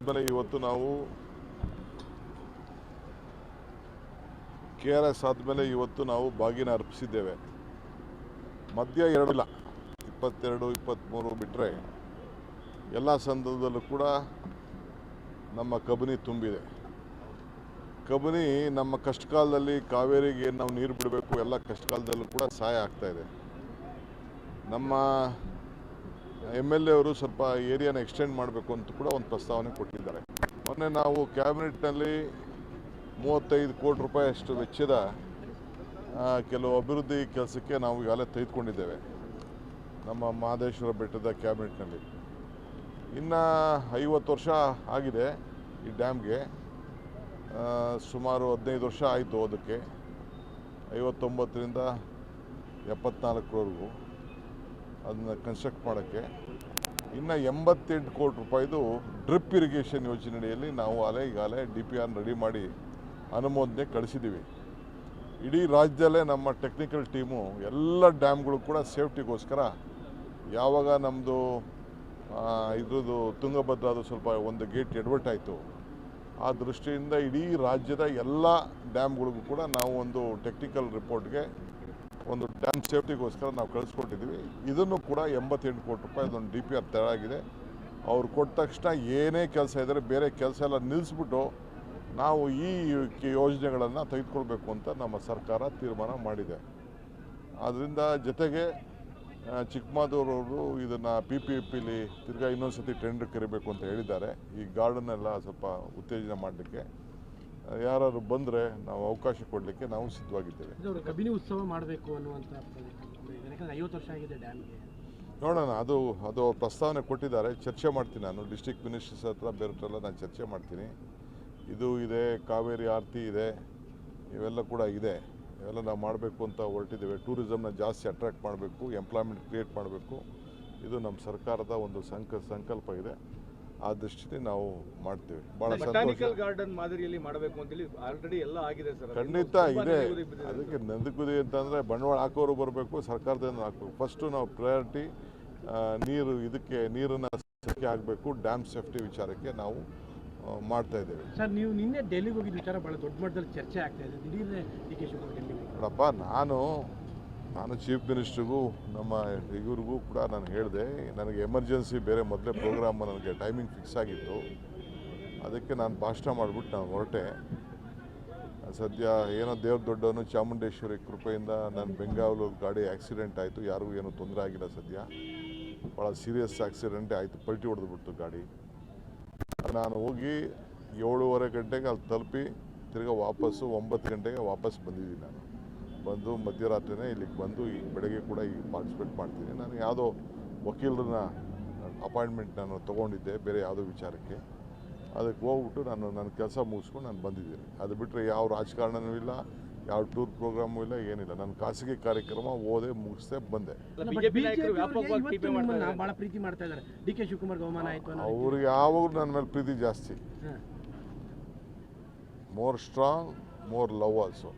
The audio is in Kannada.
ಆದಮೇಲೆ ಇವತ್ತು ನಾವು ಕೆ ಆರ್ ಎಸ್ ಆದಮೇಲೆ ಇವತ್ತು ನಾವು ಬಾಗಿನ ಅರ್ಪಿಸಿದ್ದೇವೆ. ಮಧ್ಯ ಎರಡಿಲ್ಲ, ಇಪ್ಪತ್ತೆರಡು ಇಪ್ಪತ್ತ್ಮೂರು ಬಿಟ್ಟರೆ ಎಲ್ಲ ಸಂದರ್ಭದಲ್ಲೂ ಕೂಡ ನಮ್ಮ ಕಬನಿ ತುಂಬಿದೆ. ಕಬನಿ ನಮ್ಮ ಕಷ್ಟಕಾಲದಲ್ಲಿ ಕಾವೇರಿಗೆ ನಾವು ನೀರು ಬಿಡಬೇಕು, ಎಲ್ಲ ಕಷ್ಟಕಾಲದಲ್ಲೂ ಕೂಡ ಸಹಾಯ ಆಗ್ತಾ ಇದೆ. ನಮ್ಮ ಎಂ ಎಲ್ ಎ ಅವರು ಸ್ವಲ್ಪ ಏರಿಯಾನ ಎಕ್ಸ್ಟೆಂಡ್ ಮಾಡಬೇಕು ಅಂತ ಕೂಡ ಒಂದು ಪ್ರಸ್ತಾವನೆ ಕೊಟ್ಟಿದ್ದಾರೆ. ಮೊನ್ನೆ ನಾವು ಕ್ಯಾಬಿನೆಟ್ನಲ್ಲಿ ಮೂವತ್ತೈದು ಕೋಟಿ ರೂಪಾಯಿ ಅಷ್ಟು ವೆಚ್ಚದ ಕೆಲವು ಅಭಿವೃದ್ಧಿ ಕೆಲಸಕ್ಕೆ ನಾವು ಈಗಾಗಲೇ ತೆಗೆದುಕೊಂಡಿದ್ದೇವೆ. ನಮ್ಮ ಮಹದೇಶ್ವರ ಬೆಟ್ಟದ ಕ್ಯಾಬಿನೆಟ್ನಲ್ಲಿ. ಇನ್ನು ಐವತ್ತು ವರ್ಷ ಆಗಿದೆ ಈ ಡ್ಯಾಮ್ಗೆ. ಸುಮಾರು ಹದಿನೈದು ವರ್ಷ ಆಯಿತು ಅದಕ್ಕೆ. ಐವತ್ತೊಂಬತ್ತರಿಂದ ಎಪ್ಪತ್ನಾಲ್ಕರವರೆಗೂ. ಅದನ್ನ ಕನ್ಸ್ಟ್ರಕ್ಟ್ ಮಾಡೋಕ್ಕೆ. ಇನ್ನು ಎಂಬತ್ತೆಂಟು ಕೋಟಿ ರೂಪಾಯಿದು ಡ್ರಿಪ್ ಇರಿಗೇಷನ್ ಯೋಜನೆಯಲ್ಲಿ ನಾವು ಅಲೆ ಈಗಾಗಲೇ ಡಿ ಪಿ ಆರ್ ರೆಡಿ ಮಾಡಿ ಅನುಮೋದನೆ ಕಳಿಸಿದ್ದೀವಿ ಇಡೀ ರಾಜ್ಯದಲ್ಲೇ ನಮ್ಮ ಟೆಕ್ನಿಕಲ್ ಟೀಮು ಎಲ್ಲ ಡ್ಯಾಮ್ಗಳು ಕೂಡ ಸೇಫ್ಟಿಗೋಸ್ಕರ ಯಾವಾಗ ನಮ್ಮದು ಇದ್ರದ್ದು ತುಂಗಭದ್ರಾದು ಸ್ವಲ್ಪ ಒಂದು ಗೇಟ್ ಎಡ್ವರ್ಟ್ ಆಯಿತು, ಆ ದೃಷ್ಟಿಯಿಂದ ಇಡೀ ರಾಜ್ಯದ ಎಲ್ಲ ಡ್ಯಾಮ್ಗಳಿಗೂ ಕೂಡ ನಾವು ಒಂದು ಟೆಕ್ನಿಕಲ್ ರಿಪೋರ್ಟ್ಗೆ ಒಂದು ಡ್ಯಾಮ್ ಸೇಫ್ಟಿಗೋಸ್ಕರ ನಾವು ಕಳಿಸ್ಕೊಟ್ಟಿದ್ದೀವಿ. ಇದನ್ನು ಕೂಡ ಎಂಬತ್ತೆಂಟು ಕೋಟಿ ರೂಪಾಯಿ ಅದೊಂದು ಡಿ ಪಿ ಆರ್ ತಯಾರಾಗಿದೆ. ಅವ್ರು ಕೊಟ್ಟ ತಕ್ಷಣ ಏನೇ ಕೆಲಸ ಇದ್ದರೆ ಬೇರೆ ಕೆಲಸ ಎಲ್ಲ ನಿಲ್ಲಿಸ್ಬಿಟ್ಟು ನಾವು ಈ ಯೋಜನೆಗಳನ್ನು ತೆಗೆದುಕೊಳ್ಬೇಕು ಅಂತ ನಮ್ಮ ಸರ್ಕಾರ ತೀರ್ಮಾನ ಮಾಡಿದೆ. ಆದ್ದರಿಂದ ಜೊತೆಗೆ ಚಿಕ್ಕಮಗಳೂರವರು ಇದನ್ನು ಪಿ ಪಿ ಎ ಪಿಲಿ ತಿರ್ಗಾ ಇನ್ನೊಂದು ಸತಿ ಟೆಂಡರ್ ಕರಿಬೇಕು ಅಂತ ಹೇಳಿದ್ದಾರೆ. ಈ ಗಾರ್ಡನ್ನೆಲ್ಲ ಸ್ವಲ್ಪ ಉತ್ತೇಜನ ಮಾಡಲಿಕ್ಕೆ. ಯಾರು ಬಂದರೆ ನಾವು ಅವಕಾಶ ಕೊಡಲಿಕ್ಕೆ ನಾವು ಸಿದ್ಧವಾಗಿದ್ದೇವೆ. ಕಬಿನಿ ಉತ್ಸವ ಮಾಡಬೇಕು ಅನ್ನುವಂಥ ಐವತ್ತು ವರ್ಷ ಆಗಿದೆ ಡ್ಯಾಮ್ಗೆ. ನೋಡೋಣ ಅದು ಅದು ಪ್ರಸ್ತಾವನೆ ಕೊಟ್ಟಿದ್ದಾರೆ. ಚರ್ಚೆ ಮಾಡ್ತೀನಿ ನಾನು. ಡಿಸ್ಟಿಕ್ ಮಿನಿಸ್ಟರ್ಸ್ ಹತ್ರ ಬೇರೆಲ್ಲ ನಾನು ಚರ್ಚೆ ಮಾಡ್ತೀನಿ. ಇದು ಇದೆ ಕಾವೇರಿ ಆರತಿ ಇದೆ ಇವೆಲ್ಲ ಕೂಡ ಇದೆ. ಇವೆಲ್ಲ ನಾವು ಮಾಡಬೇಕು ಅಂತ ಹೊರಟಿದ್ದೇವೆ. ಟೂರಿಸಮ್ನ ಜಾಸ್ತಿ ಅಟ್ರ್ಯಾಕ್ಟ್ ಮಾಡಬೇಕು ಎಂಪ್ಲಾಯ್ಮೆಂಟ್ ಕ್ರಿಯೇಟ್ ಮಾಡಬೇಕು. ಇದು ನಮ್ಮ ಸರ್ಕಾರದ ಒಂದು ಸಂಕ ಸಂಕಲ್ಪ ಇದೆ. ಆ ದೃಷ್ಟಿ ನಾವು ಮಾಡ್ತೇವೆ. ಬಹಳ ಸಂತೋಷ. ಬಟಾನಿಕಲ್ ಗಾರ್ಡನ್ ಮಾದರಿಯಲ್ಲಿ ಮಾಡಬೇಕು ಅಂತೇಳಿ ಆಲ್ರೆಡಿ ಎಲ್ಲ ಆಗಿದೆ ಸರ್ ಖಂಡಿತ ಇದೆ. ಅದಕ್ಕೆ ನಂದಕುದಿ ಅಂತಂದರೆ ಬಂಡವಾಳ ಹಾಕೋರು ಬರಬೇಕು ಸರ್ಕಾರದಿಂದ ಹಾಕಬೇಕು. ಫಸ್ಟು ನಾವು ಪ್ರಯಾರಿಟಿ ನೀರು ಇದಕ್ಕೆ ನೀರನ್ನು ಸಂಖ್ಯೆ ಆಗಬೇಕು ಡ್ಯಾಮ್ ಸೇಫ್ಟಿ ವಿಚಾರಕ್ಕೆ ನಾವು ಮಾಡ್ತಾ ಇದ್ದೇವೆ. ಸರ್ ನೀವು ನಿನ್ನೆ ಡೆಲ್ಲಿಗೆ ಹೋಗಿದ್ದ ವಿಚಾರ ಬಹಳ ದೊಡ್ಡ ಮಟ್ಟದಲ್ಲಿ ಚರ್ಚೆ ಆಗ್ತಾ ಇದೆ. ದಿಢೀರ್ನೆ ಡಿ ಕೆ ಶಿವಕುಮಾರ್ ಡೆಲ್ಲಿಗೆ ನೋಡಪ್ಪ ನಾನು ನಾನು ಚೀಫ್ ಮಿನಿಸ್ಟ್ರಿಗೂ ನಮ್ಮ ಇವ್ರಿಗೂ ಕೂಡ ನಾನು ಹೇಳಿದೆ, ನನಗೆ ಎಮರ್ಜೆನ್ಸಿ ಬೇರೆ ಮೊದಲೇ ಪ್ರೋಗ್ರಾಮ್ ನನಗೆ ಟೈಮಿಂಗ್ ಫಿಕ್ಸ್ ಆಗಿತ್ತು. ಅದಕ್ಕೆ ನಾನು ಭಾಷಣ ಮಾಡಿಬಿಟ್ಟು ನಾನು ಹೊರಟೆ. ಸದ್ಯ ಏನೋ ದೇವ್ರ ದೊಡ್ಡವನು ಚಾಮುಂಡೇಶ್ವರಿ ಕೃಪೆಯಿಂದ ನಾನು ಬೆಂಗಾವಲು ಗಾಡಿ ಆಕ್ಸಿಡೆಂಟ್ ಆಯಿತು, ಯಾರಿಗೂ ಏನೂ ತೊಂದರೆ ಆಗಿಲ್ಲ ಸದ್ಯ. ಭಾಳ ಸೀರಿಯಸ್ ಆಕ್ಸಿಡೆಂಟೇ ಆಯಿತು, ಪಲ್ಟಿ ಹೊಡೆದ್ಬಿಡ್ತು ಗಾಡಿ. ನಾನು ಹೋಗಿ ಏಳುವರೆ ಗಂಟೆಗೆ ಅಲ್ಲಿ ತಲುಪಿ, ತಿರ್ಗಾ ವಾಪಸ್ಸು ಒಂಬತ್ತು ಗಂಟೆಗೆ ವಾಪಸ್ ಬಂದಿದ್ದೀನಿ ನಾನು. ಬಂದು ಮಧ್ಯರಾತ್ರಿನೇ ಇಲ್ಲಿಗೆ ಬಂದು ಈ ಬೆಳಗ್ಗೆ ಕೂಡ ಈಗ ಪಾರ್ಟಿಸಿಪೇಟ್ ಮಾಡ್ತೀನಿ. ನಾನು ಯಾವುದೋ ವಕೀಲರನ್ನ ಅಪಾಯಿಂಟ್ಮೆಂಟ್ ನಾನು ತೊಗೊಂಡಿದ್ದೆ ಬೇರೆ ಯಾವುದೋ ವಿಚಾರಕ್ಕೆ. ಅದಕ್ಕೆ ಹೋಗ್ಬಿಟ್ಟು ನಾನು ನನ್ನ ಕೆಲಸ ಮುಗಿಸ್ಕೊಂಡು ನಾನು ಬಂದಿದ್ದೀನಿ. ಅದು ಬಿಟ್ಟರೆ ಯಾವ ರಾಜಕಾರಣನೂ ಇಲ್ಲ ಯಾವ ಟೂರ್ ಪ್ರೋಗ್ರಾಮು ಇಲ್ಲ ಏನಿಲ್ಲ. ನನ್ನ ಖಾಸಗಿ ಕಾರ್ಯಕ್ರಮ ಓದೆ ಮುಗಿಸ್ದೆ ಬಂದೆ. ಬಟ್ ಬಿಜೆಪಿ ನಾಯಕರು ವ್ಯಾಪಕವಾಗಿ ಅವ್ರಿಗೆ ಯಾವಾಗಲೂ ನನ್ನ ಮೇಲೆ ಪ್ರೀತಿ ಜಾಸ್ತಿ. More strong more love also